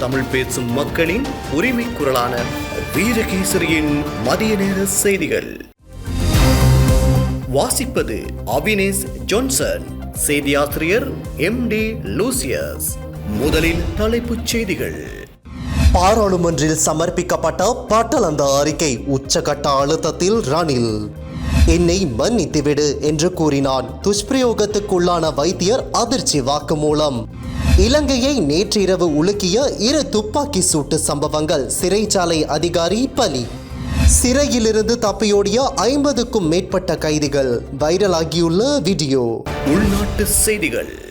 தமிழ் பேசும் மக்களின் உரிமை குரலான வீரகேசரியின் மதிய நேர செய்திகள். வாசிப்பது அவினேஷ் ஜான்சன் செய்தியாசிரியர் எம் டி லூசியஸ். முதலில் தலைப்புச் செய்திகள். பாராளுமன்றில் சமர்ப்பிக்கப்பட்ட பட்டலந்த அறிக்கை உச்சகட்ட அழுத்தத்தில் ரணில். என்னை மன்னித்துவிடு என்று கூறினான். துஷ்பிரயோகத்துக்குள்ளான வைத்தியர் அதிர்ச்சி வாக்குமூலம். இலங்கையை நேற்றிரவு உலுக்கிய இரு துப்பாக்கி சூட்டு சம்பவங்கள். சிறைச்சாலை அதிகாரி பலி. சிறையிலிருந்து தப்பியோடிய ஐம்பதுக்கும் மேற்பட்ட கைதிகள். வைரலாகியுள்ள வீடியோ. உள்நாட்டு செய்திகள்.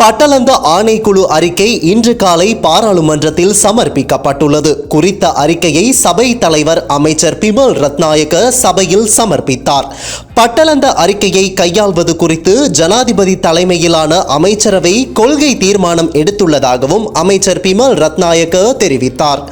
பட்டளந்த ஆணைக்குழு அறிக்கை இன்று காலை பாராளுமன்றத்தில் சமர்ப்பிக்கப்பட்டுள்ளது. குறித்த அறிக்கையை சபை தலைவர் அமைச்சர் பிமல் ரத்நாயக்க சபையில் சமர்ப்பித்தார். பட்டளந்த அறிக்கையை கையாள்வது குறித்து ஜனாதிபதி தலைமையிலான அமைச்சரவை கொள்கை தீர்மானம் எடுத்துள்ளதாகவும் அமைச்சர் பிமல் ரத்நாயக்க தெரிவித்தார்.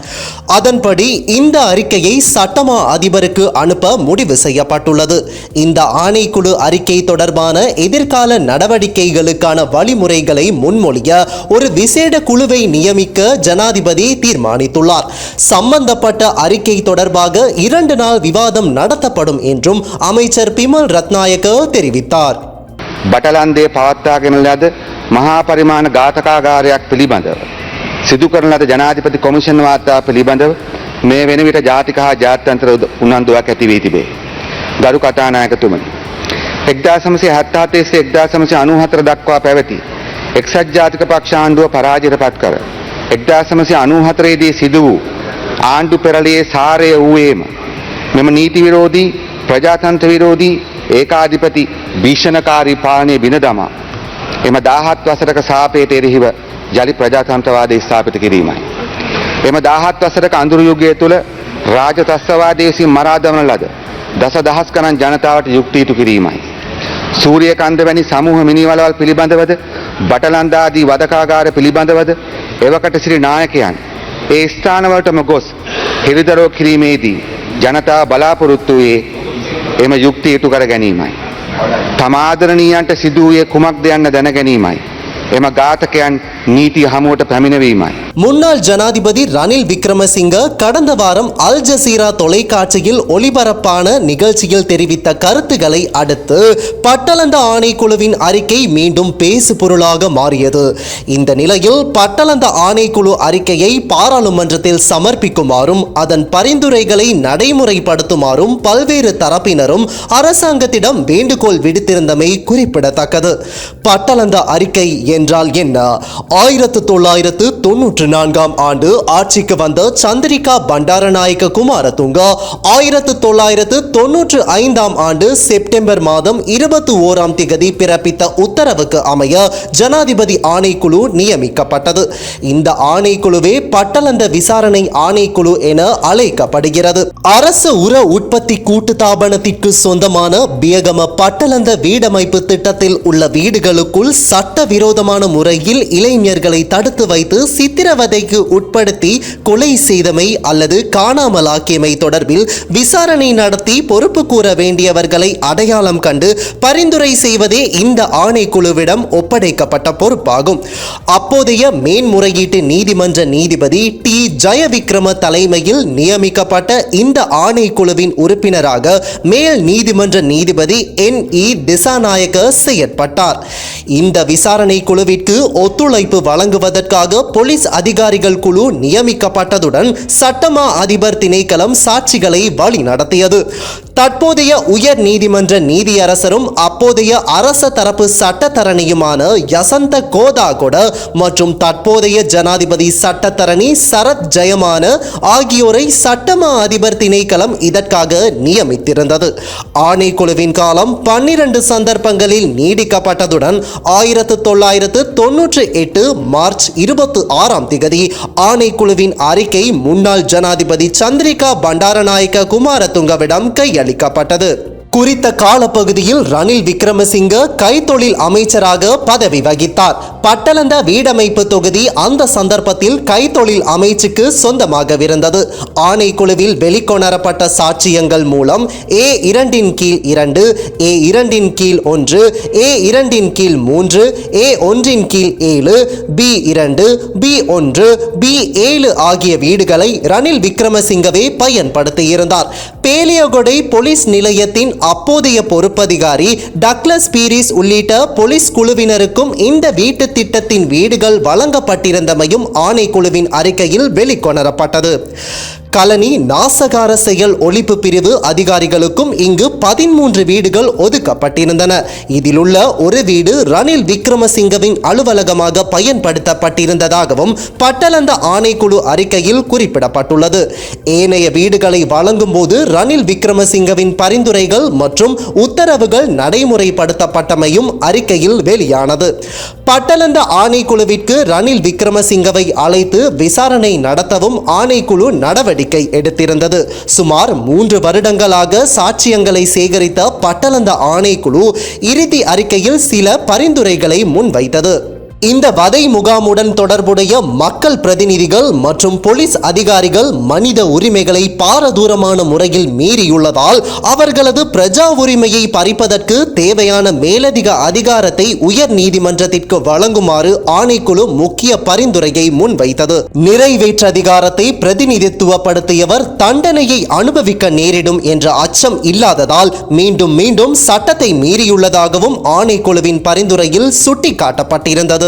அதன்படி இந்த அறிக்கையை சட்டமா அதிபருக்கு அனுப்ப முடிவு செய்யப்பட்டுள்ளது. இந்த ஆணைக்குழு அறிக்கை தொடர்பான எதிர்கால நடவடிக்கைகளுக்கான வழிமுறைகளை முன்மொழிய ஒரு விசேட குழுவை நியமிக்க ஜனாதிபதி தீர்மானித்துள்ளார் சம்பந்தப்பட்ட அறிக்கை தொடர்பாக இரண்டு நாள் விவாதம் நடத்தப்படும் என்றும் அமைச்சர் பிமல் ரத்நாயக்க தெரிவித்தார் බටලන්දේ පවත්වාගෙන ලද මහා පරිමාණ ඝාතකාගාරයක් පිළිබඳව. සිදු කරන ලද ජනාධිපති කොමිෂන් වාර්තා පිළිබඳව මේ වෙන විට ජාතික හා ජාත්‍යන්තර උද- උනන්දුවක් ඇති වී තිබේ. ගරු කතානායකතුමනි. එක්දා සමසය හත්තාතේසේ එක්දා සමසය අනුහතර දක්වා පැවති. එක්සත් ජාතික පක්ෂාණ්ඩුව පරාජයට පත් කර. එක්දා සමසය අනුහතරේදී සිදු වූ ආණ්ඩු පෙරලියේ සාරය වූයේම. මෙම නීති විරෝධී ප්‍රජාතන්ත්‍ර විරෝධී ඒකාධිපති භීෂණකාරී පාලනය බින දමා. එම දාහත් වසරක සාපයට එරෙහිව ජලි ප්‍රජාතන්ත්‍රවාදය ස්ථාපිත කිරීමයි. එම දාහත් වසරක අඳුරු යුගය තුළ රාජතස්වවාදය විසින් මරා දමන ලද දස දහස් ගණන් ජනතාවට යුක්තියුතු කිරීමයි. සූරිය කන්ද වැනි සමූහ මිනිවලවල් පිළිබඳවද බටලන්දාදී වදකාගාර පිළිබඳවද එවකට සිරි නායකයන් ඒ ස්ථානවලටම ගොස් හෙළිදරව් කිරීමේදී ජනතාව බලාපොරොත්තු වූයේ එම යුක්තිය ඉටු කර ගැනීමයි. තමාදරණීයන්ට සිදුවූයේ කුමක්ද යන්න දැන ගැනීමයි. එම ඝාතකයන් නීතිය හමුවට පැමිණවීමයි. முன்னாள் ஜனாதிபதி ரணில் விக்ரமசிங்க கடந்த வாரம் அல் ஜசீரா தொலைக்காட்சியில் ஒளிபரப்பான நிகழ்ச்சியில் தெரிவித்த கருத்துக்களை அடுத்து பட்டளந்த ஆணைக்குழுவின் அறிக்கை மீண்டும் பேசு பொருளாக மாறியது இந்த நிலையில் பட்டளந்த ஆணைக்குழு அறிக்கையை பாராளுமன்றத்தில் சமர்ப்பிக்குமாறும் அதன் பரிந்துரைகளை நடைமுறைப்படுத்துமாறும் பல்வேறு தரப்பினரும் அரசாங்கத்திடம் வேண்டுகோள் விடுத்திருந்தமை குறிப்பிடத்தக்கது பட்டளந்த அறிக்கை என்றால் என்ன ஆயிரத்து தொள்ளாயிரத்து தொன்னூற்று நான்காம் ஆண்டு ஆட்சிக்கு வந்த சந்திரிகா பண்டாரநாயக்க குமாரதுங்க. ஆயிரத்து தொள்ளாயிரத்து தொன்னூற்று ஐந்தாம் ஆண்டு செப்டம்பர் மாதம் இருபத்தி ஓராம் திகதி பிறப்பித்த உத்தரவுக்கு அமைய ஜனாதிபதி ஆணைக்குழு நியமிக்கப்பட்டது. இந்த ஆணைக்குழுவே பட்டலந்த விசாரணை ஆணைக்குழு என அழைக்கப்படுகிறது. அரச உர உற்பத்தி கூட்டுத்தாபனத்திற்கு சொந்தமான பியகம பட்டலந்த வீடமைப்பு திட்டத்தில் உள்ள வீடுகளுக்குள் சட்டவிரோதமான முறையில் இளைஞர்களை தடுத்து வைத்து சித்திரவதைக்கு உட்படுத்தி கொலை செய்தமை அல்லது காணாமலாக்கியமை தொடர்பில் விசாரணை நடத்தி பொறுப்பு கூற வேண்டியவர்களை அடையாளம் கண்டு பரிந்துரை செய்வதே இந்த ஆணைக்குழுவிடம் ஒப்படைக்கப்பட்ட பொறுப்பாகும். அப்போதைய மேன்முறையீட்டு நீதிமன்ற நீதிபதி டி. ஜெயவிக்ரம தலைமையில் நியமிக்கப்பட்ட இந்த ஆணைக்குழுவின் உறுப்பினராக மேல் நீதிமன்ற நீதிபதி என். இ. திசாநாயக செயற்பட்டார். இந்த விசாரணை குழுவிற்கு ஒத்துழைப்பு வழங்குவதற்காக போலீஸ் அதிகாரிகள் குழு நியமிக்கப்பட்டதுடன் சட்டமா அதிபர் திணைக்களம் சாட்சிகளை வழி நடத்தியது. தற்போதைய உயர் நீதிமன்ற நீதியரசரும் அப்போதைய அரச தரப்பு சட்டத்தரணியுமான யசந்த கோதாகொட மற்றும் தற்போதைய ஜனாதிபதி சட்டத்தரணி சரத் ஜெயமான ஆகியோரை சட்டமா அதிபர் திணைக்களம் இதற்காக நியமித்திருந்தது. ஆணைக்குழுவின் காலம் பன்னிரண்டு சந்தர்ப்பங்களில் நீடிக்கப்பட்டதுடன் ஆயிரத்து தொள்ளாயிரத்து தொன்னூற்றி எட்டு மார்ச் இருபத்தி ஆறாம் திகதி ஆணைக்குழுவின் அறிக்கை முன்னாள் ஜனாதிபதி சந்திரிகா பண்டாரநாயக்க குமாரதுங்கவிடம் கையளிக்கப்பட்டது. குறித்த காலப்பகுதியில் ரணில் விக்ரமசிங்க கைத்தொழில் அமைச்சராக பதவி வகித்தார். பட்டளந்த வீடமைப்பு தொகுதி அந்த சந்தர்ப்பத்தில் கைத்தொழில் அமைச்சுக்கு சொந்தமாகவிருந்தது. ஆணைக்குழுவில் வெளிக்கொணரப்பட்ட சாட்சியங்கள் மூலம் ஏ இரண்டின் கீழ் இரண்டு ஏ இரண்டின் கீழ் ஒன்று ஏ இரண்டின் கீழ் மூன்று ஏ ஒன்றின் கீழ் ஏழு பி இரண்டு பி ஒன்று பி ஏழு ஆகிய வீடுகளை ரணில் விக்ரமசிங்கவே பயன்படுத்தியிருந்தார். பேலியகொடை போலீஸ் நிலையத்தின் அப்போதைய பொறுப்பதிகாரி டக்ளஸ் பீரிஸ் உள்ளிட்ட போலீஸ் குழுவினருக்கும் இந்த வீட்டு திட்டத்தின் வீடுகள் வழங்கப்பட்டிருந்தமையும் ஆணைக்குழுவின் அறிக்கையில் வெளிக்கொணரப்பட்டது. கலனி நாசகார செயல் ஒழிப்பு பிரிவு அதிகாரிகளுக்கும் இங்கு பதிமூன்று வீடுகள் ஒதுக்கப்பட்டிருந்தன. இதிலுள்ள ஒரு வீடு ரணில் விக்ரமசிங்கவின் அலுவலகமாக பயன்படுத்தப்பட்டிருந்ததாகவும் பட்டலந்த ஆணைக்குழு அறிக்கையில் குறிப்பிடப்பட்டுள்ளது. ஏனைய வீடுகளை வழங்கும் போது ரணில் விக்ரமசிங்கவின் பரிந்துரைகள் மற்றும் உத்தரவுகள் நடைமுறைப்படுத்தப்பட்டமையும் அறிக்கையில் வெளியானது. பட்டலந்த ஆணைக்குழுவிற்கு ரணில் விக்ரமசிங்கவை அழைத்து விசாரணை நடத்தவும் ஆணைக்குழு நடவடிக்கை எடுத்திருந்தது. சுமார் மூன்று வருடங்களாக சாட்சியங்களை சேகரித்த பட்டளந்த ஆணைக்குழு இறுதி அறிக்கையில் சில பரிந்துரைகளை முன்வைத்தது. இந்த வதை முகாமுடன் தொடர்புடைய மக்கள் பிரதிநிதிகள் மற்றும் போலீஸ் அதிகாரிகள் மனித உரிமைகளை பாரதூரமான முறையில் மீறியுள்ளதால் அவர்களது பிரஜா உரிமையை பறிப்பதற்கு தேவையான மேலதிக அதிகாரத்தை உயர் நீதிமன்றத்திற்கு வழங்குமாறு ஆணைக்குழு முக்கிய பரிந்துரையை முன்வைத்தது. நிறைவேற்று அதிகாரத்தை பிரதிநிதித்துவப்படுத்தியவர் தண்டனையை அனுபவிக்க நேரிடும் என்ற அச்சம் இல்லாததால் மீண்டும் மீண்டும் சட்டத்தை மீறியுள்ளதாகவும் ஆணைக்குழுவின் பரிந்துரையில் சுட்டிக்காட்டப்பட்டிருந்தது.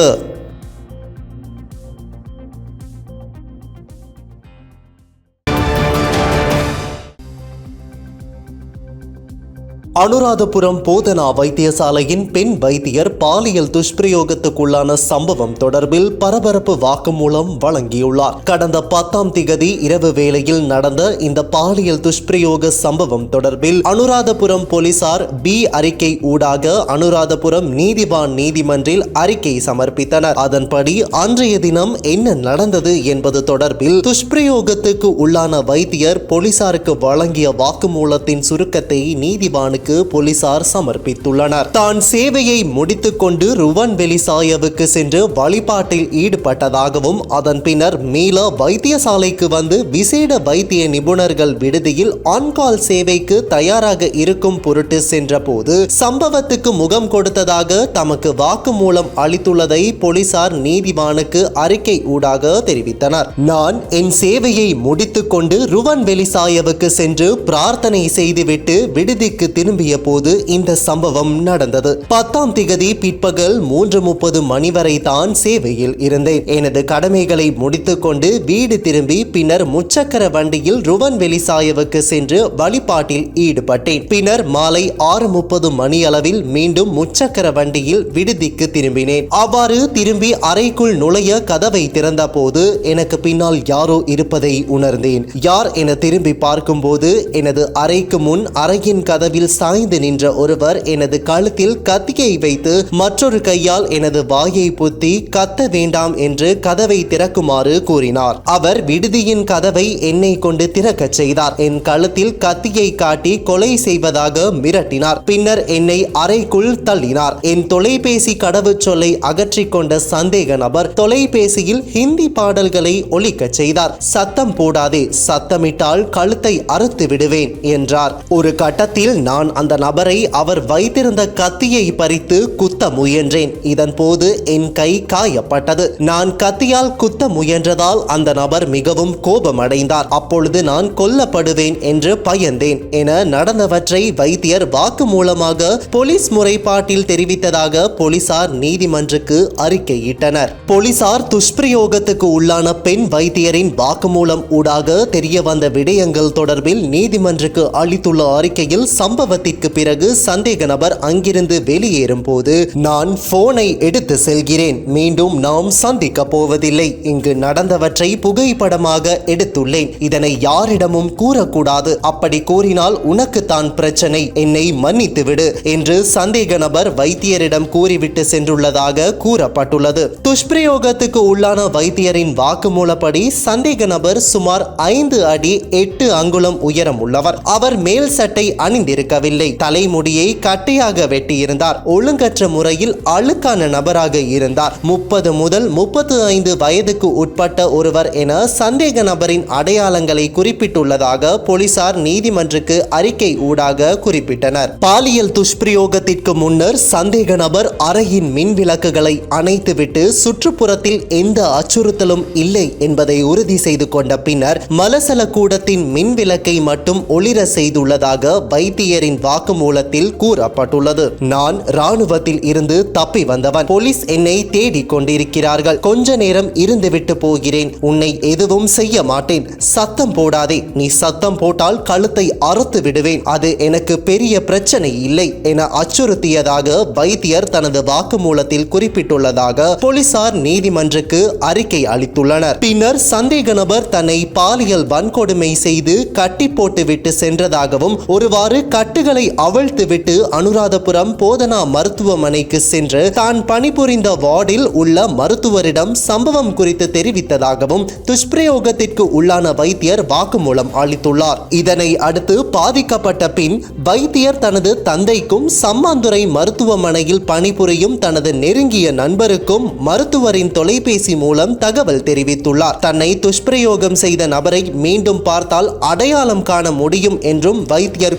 அனுராதபுரம் போதனா வைத்தியசாலையின் பெண் வைத்தியர் பாலியல் துஷ்பிரயோகத்துக்குள்ளான சம்பவம் தொடர்பில் பரபரப்பு வாக்குமூலம் வழங்கியுள்ளார். கடந்த பத்தாம் திகதி இரவு வேளையில் நடந்த இந்த பாலியல் துஷ்பிரயோக சம்பவம் தொடர்பில் அனுராதபுரம் போலீசார் பி அறிக்கை ஊடாக அனுராதபுரம் நீதிவான் நீதிமன்றில் அறிக்கை சமர்ப்பித்தனர். அதன்படி அன்றைய தினம் என்ன நடந்தது என்பது தொடர்பில் துஷ்பிரயோகத்துக்கு உள்ளான வைத்தியர் போலீசாருக்கு வழங்கிய வாக்குமூலத்தின் சுருக்கத்தை நீதிவானுக்கு அவருக்கு போலீசார் சமர்ப்பித்துள்ளனர். தான் சேவையை முடித்துக்கொண்டு ருவன் வெலிசாயவுக்கு சென்று வழிபாட்டில் ஈடுபட்டதாகவும் அதன் பின்னர் மீள வைத்தியசாலைக்கு வந்து விசேட வைத்திய நிபுணர்கள் விடுதியில் ஆன்கால் சேவைக்கு தயாராக இருக்கும் பொருட்டு சென்றபோது சம்பவத்துக்கு முகம் கொடுத்ததாக தமக்கு வாக்குமூலம் அளித்துள்ளதை போலீசார் நீதிவானுக்கு அறிக்கை ஊடாக தெரிவித்தனர். நான் என் சேவையை முடித்துக்கொண்டு ருவன் வெலிசாயவுக்கு சென்று பிரார்த்தனை செய்துவிட்டு விடுதிக்கு திரு திரும்பிய போது இந்த சம்பவம் நடந்தது. பத்தாம் திகதி பிற்பகல் மூன்று முப்பது மணி வரை தான் சேவையில் இருந்தேன். எனது கடமைகளை முடித்துக்கொண்டு வீடு திரும்பி பின்னர் முச்சக்கர வண்டியில் ருவன் வெளிசாயவுக்கு சென்று வழிபாட்டில் ஈடுபட்டேன். பின்னர் மாலை ஆறு முப்பது மணி அளவில் மீண்டும் முச்சக்கர வண்டியில் விடுதிக்கு திரும்பினேன். அவ்வாறு திரும்பி அறைக்குள் நுழைய கதவை திறந்த போது எனக்கு பின்னால் யாரோ இருப்பதை உணர்ந்தேன். யார் என திரும்பி பார்க்கும்போது எனது அறைக்கு முன் அறையின் கதவில் சாய்ந்து நின்ற ஒருவர் எனது கழுத்தில் கத்தியை வைத்து மற்றொரு கையால் எனது வாயை புத்தி கத்த வேண்டாம் என்று கதவை திறக்குமாறு கூறினார். அவர் விடுதியின் கதவை என்னை கொண்டு திறக்கச் செய்தார். என் கழுத்தில் கத்தியை காட்டி கொலை செய்வதாக மிரட்டினார். பின்னர் என்னை அறைக்குள் தள்ளினார். என் தொலைபேசி கடவுச்சொல்லை அகற்றி கொண்ட சந்தேக நபர் தொலைபேசியில் ஹிந்தி பாடல்களை ஒழிக்கச் செய்தார். சத்தம் போடாதே சத்தமிட்டால் கழுத்தை அறுத்து விடுவேன் என்றார். ஒரு கட்டத்தில் நான் நான் அந்த நபரை அவர் வைத்திருந்த கத்தியை பறித்து குத்த முயன்றேன். இதன் போது என் கை காயப்பட்டது. நான் கத்தியால் குத்த முயன்றதால் அந்த நபர் மிகவும் கோபமடைந்தார். அப்பொழுது நான் கொல்லப்படுவேன் என்று பயந்தேன் என நடந்தவற்றை வைத்தியர் வாக்கு மூலமாக போலீஸ் முறைப்பாட்டில் தெரிவித்ததாக போலீசார் நீதிமன்றுக்கு அறிக்கையிட்டனர். போலீசார் துஷ்பிரயோகத்துக்கு உள்ளான பெண் வைத்தியரின் வாக்குமூலம் ஊடாக தெரிய வந்த விடயங்கள் தொடர்பில் நீதிமன்றுக்கு அளித்துள்ள அறிக்கையில் சம்பவ சம்பவத்திற்கு பிறகு சந்தேக நபர் அங்கிருந்து வெளியேறும் போது நான் போனை எடுத்து செல்கிறேன். மீண்டும் நாம் சந்திக்க போவதில்லை. இங்கு நடந்தவற்றை புகைப்படமாக எடுத்துள்ளேன். இதனை யாரிடமும் கூறக்கூடாது. அப்படி கூறினால் உனக்குத்தான் பிரச்சனை. என்னை மன்னித்து விடு என்று சந்தேக நபர் வைத்தியரிடம் கூறிவிட்டு சென்றுள்ளதாக கூறப்பட்டுள்ளது. துஷ்பிரயோகத்துக்கு உள்ளான வைத்தியரின் வாக்குமூலப்படி சந்தேக நபர் சுமார் ஐந்து அடி எட்டு அங்குலம் உயரம் உள்ளவர் அவர் மேல் சட்டை அணிந்திருக்கவில்லை. இருக்கவில்லை தலைமுடியை கட்டையாக வெட்டியிருந்தார். ஒழுங்கற்ற முறையில் அழுக்கான நபராக இருந்தார். முப்பது முதல் முப்பத்து ஐந்து வயதுக்கு உட்பட்ட ஒருவர் என சந்தேக நபரின் அடையாளங்களை குறிப்பிட்டுள்ளதாக போலீசார் நீதிமன்றுக்கு அறிக்கை ஊடாக குறிப்பிட்டனர். பாலியல் துஷ்பிரயோகத்திற்கு முன்னர் சந்தேக நபர் அறையின் மின் விளக்குகளை அணைத்துவிட்டு சுற்றுப்புறத்தில் எந்த அச்சுறுத்தலும் இல்லை என்பதை உறுதி செய்து கொண்ட பின்னர் மலசல கூடத்தின் மின் விளக்கை மட்டும் ஒளிர செய்துள்ளதாக வைத்தியரின் வாக்குமூலத்தில் கூறப்பட்டுள்ளது. நான் ராணுவத்தில் இருந்து தப்பி வந்தவன். போலீஸ் என்னை தேடிக் கொண்டிருக்கிறார்கள். கொஞ்ச நேரம் இருந்துவிட்டு போகிறேன். உன்னை எதுவும் செய்ய மாட்டேன். சத்தம் போடாதே. நீ சத்தம் போட்டால் கழுத்தை அறுத்து விடுவேன். அது எனக்கு பெரிய பிரச்சனை இல்லை என அச்சுறுத்தியதாக வைத்தியர் தனது வாக்குமூலத்தில் குறிப்பிட்டுள்ளதாக போலீசார் நீதிமன்றுக்கு அறிக்கை அளித்துள்ளனர். பின்னர் சந்தேக நபர் தன்னை பாலியல் வன்கொடுமை செய்து கட்டி போட்டுவிட்டு சென்றதாகவும் ஒருவாறு கட்டுகளை அவிழ்த்துவிட்டு அனுராதபுரம் போதனா மருத்துவமனைக்கு சென்று தான் பணிபுரிந்த வார்டில் உள்ள மருத்துவரிடம் சம்பவம் குறித்து தெரிவித்ததாகவும் துஷ்பிரயோகத்திற்கு உள்ளான வைத்தியர் வாக்குமூலம் அளித்துள்ளார். இதனை அடுத்து பாதிக்கப்பட்ட பின் வைத்தியர் தனது தந்தைக்கும் சம்மாந்துறை மருத்துவமனையில் பணிபுரியும் தனது நெருங்கிய நண்பருக்கும் மருத்துவரின் தொலைபேசி மூலம் தகவல் தெரிவித்துள்ளார். தன்னை துஷ்பிரயோகம் செய்த நபரை மீண்டும் பார்த்தால் அடையாளம் காண முடியும் என்றும் வைத்தியர்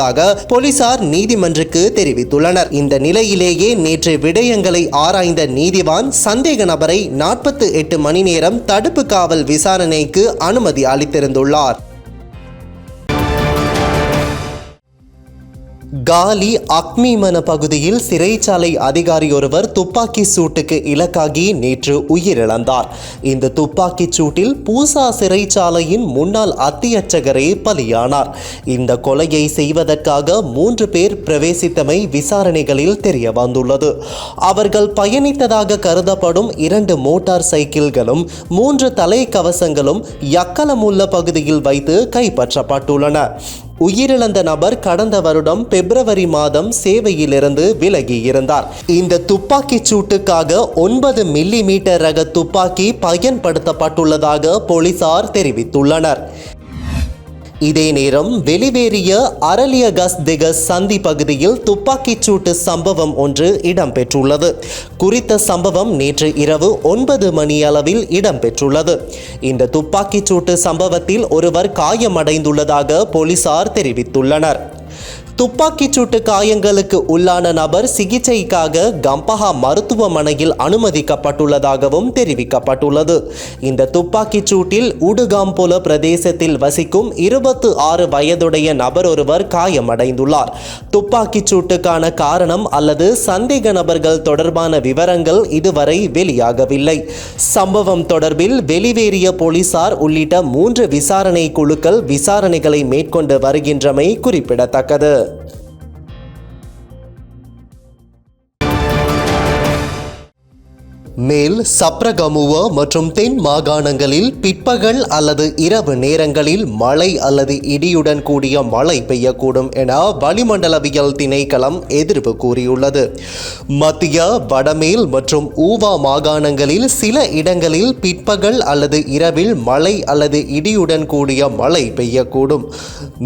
உள்ளதாக போலீசார் நீதிமன்றுக்கு தெரிவித்துள்ளனர். இந்த நிலையிலேயே நேற்று விடயங்களை ஆராய்ந்த நீதிவான் சந்தேக நபரை நாற்பத்தி எட்டு மணி நேரம் தடுப்பு காவல் விசாரணைக்கு அனுமதி அளித்திருந்துள்ளார். காலி அக்மிமன பகுதியில் சிறைச்சாலை அதிகாரி ஒருவர் துப்பாக்கி சூட்டுக்கு இலக்காகி நேற்று உயிரிழந்தார். இந்த துப்பாக்கி சூட்டில் பூசா சிறைச்சாலையின் முன்னாள் அத்தியட்சகரே பலியானார். இந்த கொலையை செய்வதற்காக மூன்று பேர் பிரவேசித்தமை விசாரணைகளில் தெரிய வந்துள்ளது அவர்கள் பயணித்ததாக கருதப்படும் இரண்டு மோட்டார் சைக்கிள்களும் மூன்று தலைக்கவசங்களும் யக்கலமுள்ள பகுதியில் வைத்து கைப்பற்றப்பட்டுள்ளன. உயிரிழந்த நபர் கடந்த வருடம் பிப்ரவரி மாதம் சேவையிலிருந்து விலகி இருந்தார். இந்த துப்பாக்கி சூட்டுக்காக ஒன்பது மில்லி மீட்டர் ரக துப்பாக்கி பயன்படுத்தப்பட்டுள்ளதாக போலீசார் தெரிவித்துள்ளனர். இதே நேரம் வெளிவேறிய அரலியகஸ் திகஸ் சந்தி பகுதியில் துப்பாக்கிச் சூட்டு சம்பவம் ஒன்று இடம்பெற்றுள்ளது. குறித்த சம்பவம் நேற்று இரவு ஒன்பது மணியளவில் இடம்பெற்றுள்ளது. இந்த துப்பாக்கிச் சூட்டு சம்பவத்தில் ஒருவர் காயமடைந்துள்ளதாக போலீசார் தெரிவித்துள்ளனர். துப்பாக்கிச் சூட்டு காயங்களுக்கு உள்ளான நபர் சிகிச்சைக்காக கம்பஹா மருத்துவமனையில் அனுமதிக்கப்பட்டுள்ளதாகவும் தெரிவிக்கப்பட்டுள்ளது. இந்த துப்பாக்கிச் சூட்டில் உடுகாம்போல பிரதேசத்தில் வசிக்கும் இருபத்து ஆறு வயதுடைய நபர் ஒருவர் காயமடைந்துள்ளார். துப்பாக்கிச் சூட்டுக்கான காரணம் அல்லது சந்தேக நபர்கள் தொடர்பான விவரங்கள் இதுவரை வெளியாகவில்லை. சம்பவம் தொடர்பில் வெளிவேறிய போலீசார் உள்ளிட்ட மூன்று விசாரணை குழுக்கள் விசாரணைகளை மேற்கொண்டு வருகின்றமை குறிப்பிடத்தக்கது. Uh, மேல் சப்ரகமுவ மற்றும் தென் மாகாணங்களில் பிற்பகல் அல்லது இரவு நேரங்களில் மழை அல்லது இடியுடன் கூடிய மழை பெய்யக்கூடும் என வளிமண்டலவியல் திணைக்களம் எதிர்ப்பு கூறியுள்ளது. மத்திய வடமேல் மற்றும் ஊவா மாகாணங்களில் சில இடங்களில் பிற்பகல் அல்லது இரவில் மழை அல்லது இடியுடன் கூடிய மழை பெய்யக்கூடும்.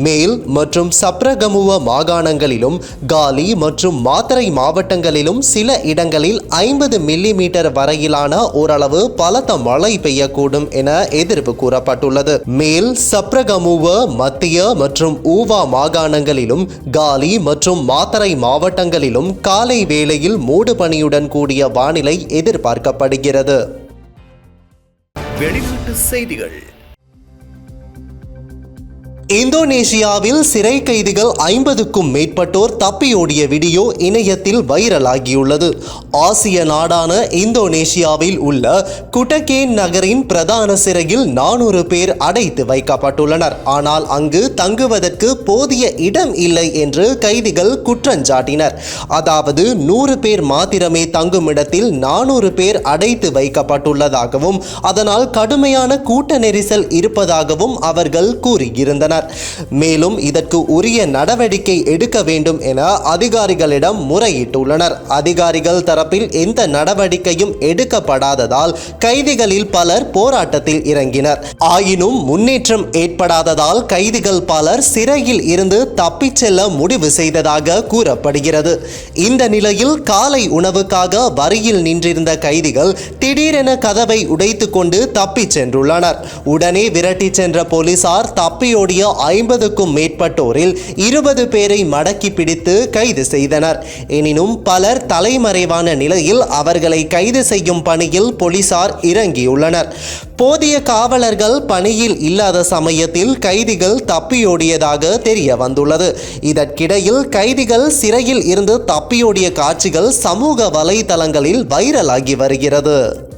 மேல் மற்றும் சப்ரகமுவ மாகாணங்களிலும் காலி மற்றும் மாத்தரை மாவட்டங்களிலும் சில இடங்களில் ஐம்பது மில்லிமீட்டர் வரையிலான ஓரளவு பலத்த மழை பெய்யக்கூடும் என எதிர்ப்பு கூறப்பட்டுள்ளது. மேல் சப்ரகமுவ மத்திய மற்றும் ஊவா மாகாணங்களிலும் காலி மற்றும் மாத்தரை மாவட்டங்களிலும் காலை வேளையில் மூடு பணியுடன் கூடிய வானிலை எதிர்பார்க்கப்படுகிறது. வெளிநாட்டு செய்திகள். இந்தோனேஷியாவில் சிறை கைதிகள் ஐம்பதுக்கும் மேற்பட்டோர் தப்பியோடிய வீடியோ இணையத்தில் வைரலாகியுள்ளது. ஆசிய நாடான இந்தோனேஷியாவில் உள்ள குட்டகேன் நகரின் பிரதான சிறையில் நானூறு பேர் அடைத்து வைக்கப்பட்டுள்ளனர். ஆனால் அங்கு தங்குவதற்கு போதிய இடம் இல்லை என்று கைதிகள் குற்றஞ்சாட்டினர் அதாவது நூறு பேர் மாத்திரமே தங்கும் இடத்தில் நானூறு பேர் அடைத்து வைக்கப்பட்டுள்ளதாகவும் அதனால் கடுமையான கூட்ட நெரிசல் இருப்பதாகவும் அவர்கள் கூறியிருந்தனர். தெரிவித்துள்ளனர் மேலும் இதற்கு உரிய நடவடிக்கை எடுக்க வேண்டும் என அதிகாரிகளிடம் முறையிட்டுள்ளனர். அதிகாரிகள் தரப்பில் எந்த நடவடிக்கையும் எடுக்கப்படாததால் கைதிகளில் பலர் போராட்டத்தில் இறங்கினர். ஆயினும் முன்னேற்றம் ஏற்படாததால் கைதிகள் பலர் சிறையில் இருந்து தப்பிச் செல்ல முடிவு செய்ததாக கூறப்படுகிறது. இந்த நிலையில் காலை உணவுக்காக வரியில் நின்றிருந்த கைதிகள் திடீரென கதவை உடைத்து கொண்டு தப்பிச் சென்றுள்ளனர். உடனே விரட்டிச் சென்ற போலீசார் தப்பியோடிய ஐம்பதுக்கும் மேற்பட்டோரில் இருபது பேரை மடக்கி பிடித்து கைது செய்தனர். எனினும் பலர் தலைமறைவான நிலையில் அவர்களை கைது செய்யும் பணியில் போலீசார் இறங்கியுள்ளனர். போதிய காவலர்கள் பணியில் இல்லாத சமயத்தில் கைதிகள் தப்பியோடியதாக தெரிய வந்துள்ளது இதற்கிடையில் கைதிகள் சிறையில் இருந்து தப்பியோடிய காட்சிகள் சமூக வலைதளங்களில் வைரலாகி வருகிறது.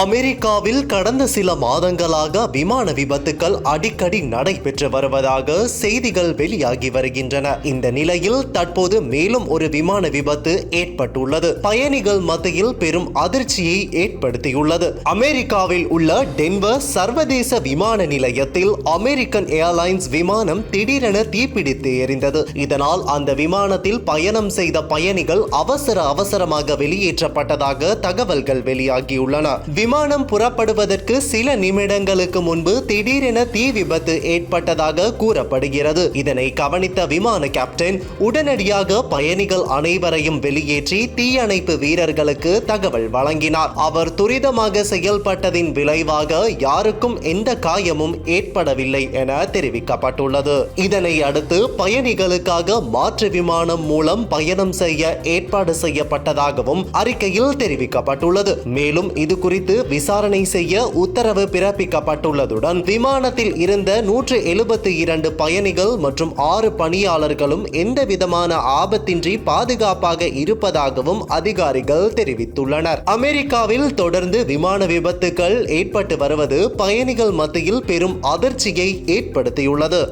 அமெரிக்காவில் கடந்த சில மாதங்களாக விமான விபத்துக்கள் அடிக்கடி நடைபெற்று வருவதாக செய்திகள் வெளியாகி வருகின்றன. இந்த நிலையில் தற்போது மேலும் ஒரு விமான விபத்து ஏற்பட்டுள்ளது. பயணிகள் மத்தியில் பெரும் அதிர்ச்சியை ஏற்படுத்தியுள்ளது. அமெரிக்காவில் உள்ள டென்வர் சர்வதேச விமான நிலையத்தில் அமெரிக்கன் ஏர்லைன்ஸ் விமானம் திடீரென தீப்பிடித்து எரிந்தது. இதனால் அந்த விமானத்தில் பயணம் செய்த பயணிகள் அவசர அவசரமாக வெளியேற்றப்பட்டதாக தகவல்கள் வெளியாகியுள்ளன. விமானம் புறப்படுவதற்கு சில நிமிடங்களுக்கு முன்பு திடீரென தீ விபத்து ஏற்பட்டதாக கூறப்படுகிறது. இதனை கவனித்த விமான கேப்டன் உடனடியாக பயணிகள் அனைவரையும் வெளியேற்றி தீயணைப்பு வீரர்களுக்கு தகவல் வழங்கினார். அவர் துரிதமாக செயல்பட்டதின் விளைவாக யாருக்கும் எந்த காயமும் ஏற்படவில்லை என தெரிவிக்கப்பட்டுள்ளது. இதனை அடுத்து பயணிகளுக்காக மாற்று விமானம் மூலம் பயணம் செய்ய ஏற்பாடு செய்யப்பட்டதாகவும் அறிக்கையில் தெரிவிக்கப்பட்டுள்ளது. மேலும் இது குறித்து விசாரணை செய்ய உத்தரவு பிறப்பிக்கப்பட்டுள்ளதுடன் விமானத்தில் இருந்த நூற்று எழுபத்தி இரண்டு பயணிகள் மற்றும் ஆறு பணியாளர்களும் எந்த விதமான ஆபத்தின்றி பாதுகாப்பாக இருப்பதாகவும் அதிகாரிகள் தெரிவித்துள்ளனர். அமெரிக்காவில் தொடர்ந்து விமான விபத்துகள் ஏற்பட்டு வருவது பயணிகள் மத்தியில் பெரும் அதிர்ச்சியை ஏற்படுத்தியுள்ளது.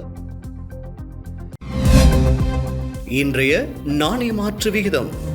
இன்றைய நாணய மாற்று விகிதம்.